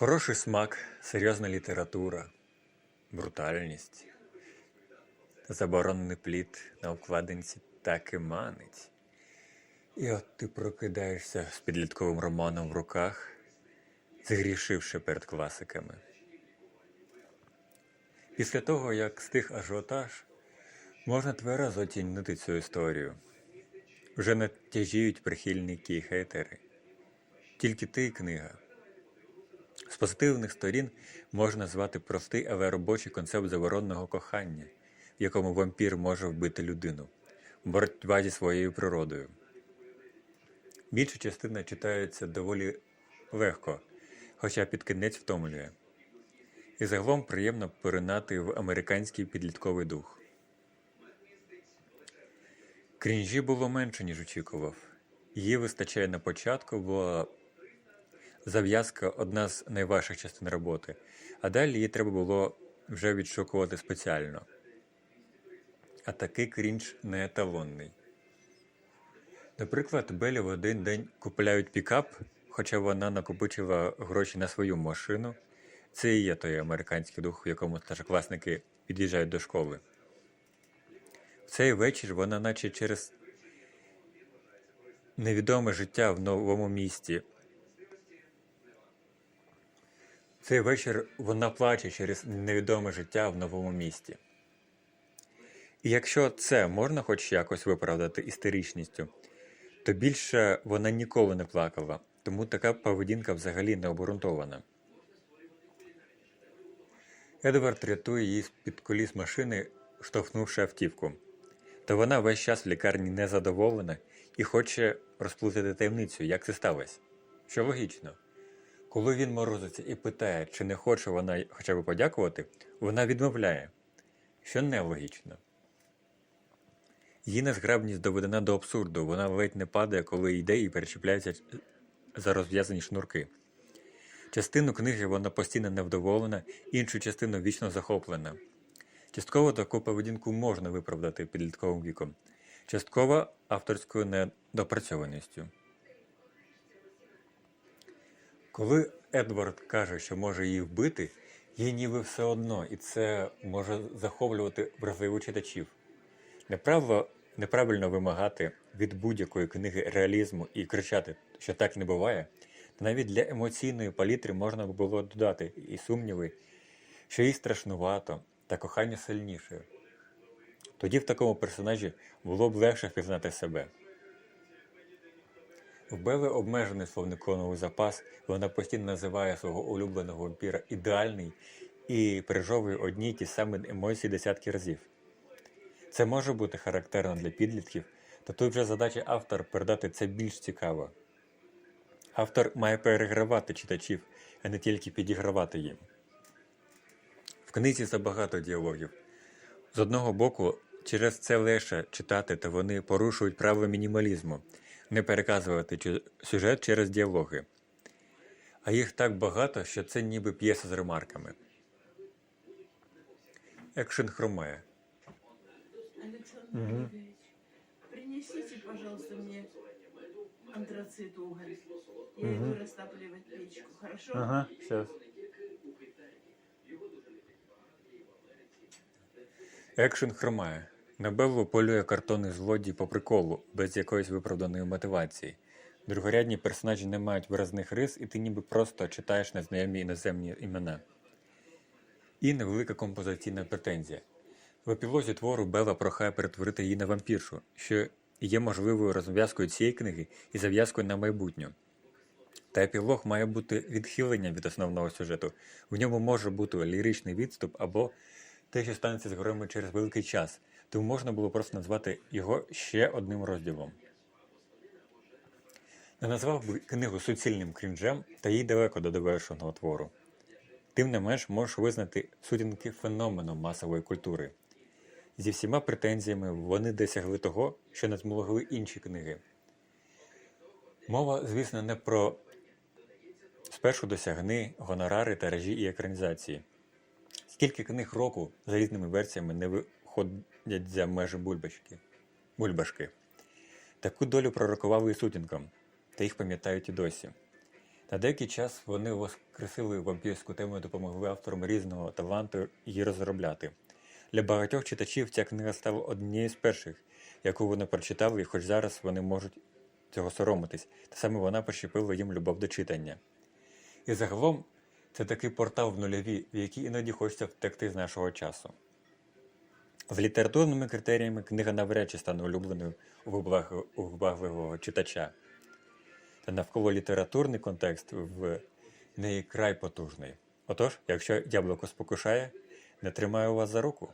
Хороший смак, серйозна література, брутальність, заборонений плід на обкладинці так і манить. І от ти прокидаєшся з підлітковим романом в руках, згрішивши перед класиками. Після того, як стих ажіотаж, можна тверезо оцінити цю історію. Вже не тяжіють прихильники і хейтери. Тільки ти книга. З позитивних сторін можна назвати простий, але робочий концепт забороненого кохання, в якому вампір може вбити людину, боротьба зі своєю природою. Більша частина читається доволі легко, хоча під кінець втомлює. І загалом приємно поринати в американський підлітковий дух. Крінжі було менше, ніж очікував. Її вистачає на початку, бо зав'язка одна з найважчих частин роботи, а далі її треба було вже відшукувати спеціально. А такий крінж не еталонний. Наприклад, Белі в один день купляють пікап, хоча вона накопичила гроші на свою машину. Це і є той американський дух, в якому старшокласники під'їжджають до школи. В цей вечір вона, наче через невідоме життя в новому місті. В цей вечір вона плаче через невідоме життя в новому місті. І якщо це можна хоч якось виправдати істеричністю, то більше вона ніколи не плакала, тому така поведінка взагалі не обґрунтована. Едвард рятує її з-під коліс машини, штовхнувши автівку. Та вона весь час в лікарні незадоволена і хоче розплутати таємницю, як це сталося. Що логічно. Коли він морозиться і питає, чи не хоче вона хоча б подякувати, вона відмовляє, що нелогічно. Її незграбність доведена до абсурду, вона ледь не падає, коли йде і перечіпляється за розв'язані шнурки. Частину книги вона постійно невдоволена, іншу частину вічно захоплена. Частково таку поведінку можна виправдати підлітковим віком, частково авторською недопрацьованістю. Коли Едвард каже, що може її вбити, їй ніби все одно, і це може захоплювати вразливих читачів. Неправильно, неправильно вимагати від будь-якої книги реалізму і кричати, що так не буває, та навіть для емоційної палітри можна було додати і сумніви, що їй страшнувато та кохання сильніше. Тоді в такому персонажі було б легше впізнати себе. В Белли обмежений словниковий запас, вона постійно називає свого улюбленого вампіра ідеальний і пережовує одні й ті самі емоції десятки разів. Це може бути характерно для підлітків, та тут вже задача автора передати це більш цікаво. Автор має перегравати читачів, а не тільки підігравати їм. В книзі забагато діалогів. З одного боку, через це легше читати, та вони порушують правила мінімалізму, не переказувати сюжет через діалоги. А їх так багато, що це ніби п'єса з ремарками. Екшен хромає. Александр Юрьевич, принесите, пожалуйста, мне антрацит уголь. Я иду растапливать печку, хорошо? Ага, сейчас. Екшен хромає. На Беллу полює картонний злодій по приколу, без якоїсь виправданої мотивації. Другорядні персонажі не мають виразних рис, і ти ніби просто читаєш незнайомі іноземні імена. І невелика композиційна претензія. В епілозі твору Белла прохає перетворити її на вампіршу, що є можливою розв'язкою цієї книги і зав'язкою на майбутню. Та епілог має бути відхиленням від основного сюжету. В ньому може бути ліричний відступ або те, що станеться з героями через великий час, тому можна було просто назвати його ще одним розділом. Не назвав би книгу суцільним крінжем, та їй далеко до довершеного твору. Тим не менш можеш визнати сутінки феноменом масової культури. Зі всіма претензіями вони досягли того, що не змогли інші книги. Мова, звісно, не про спершу досягни, гонорари, тиражі і екранізації. Скільки книг року за різними версіями не виходять за межі бульбашки? бульбашки. Таку долю пророкували і сутінкам, та їх пам'ятають і досі. На деякий час вони воскресили вампірську тему і допомогли авторам різного таланту її розробляти. Для багатьох читачів ця книга стала однією з перших, яку вони прочитали, і хоч зараз вони можуть цього соромитись, та саме вона пощепила їм любов до читання. І загалом це такий портал в нульові, в який іноді хочеться втекти з нашого часу. За літературними критеріями книга навряд чи стане улюбленою у виблаг- у вибагливого читача. Та навколо літературний контекст в неї край потужний. Отож, якщо яблуко спокушає, не тримаю вас за руку.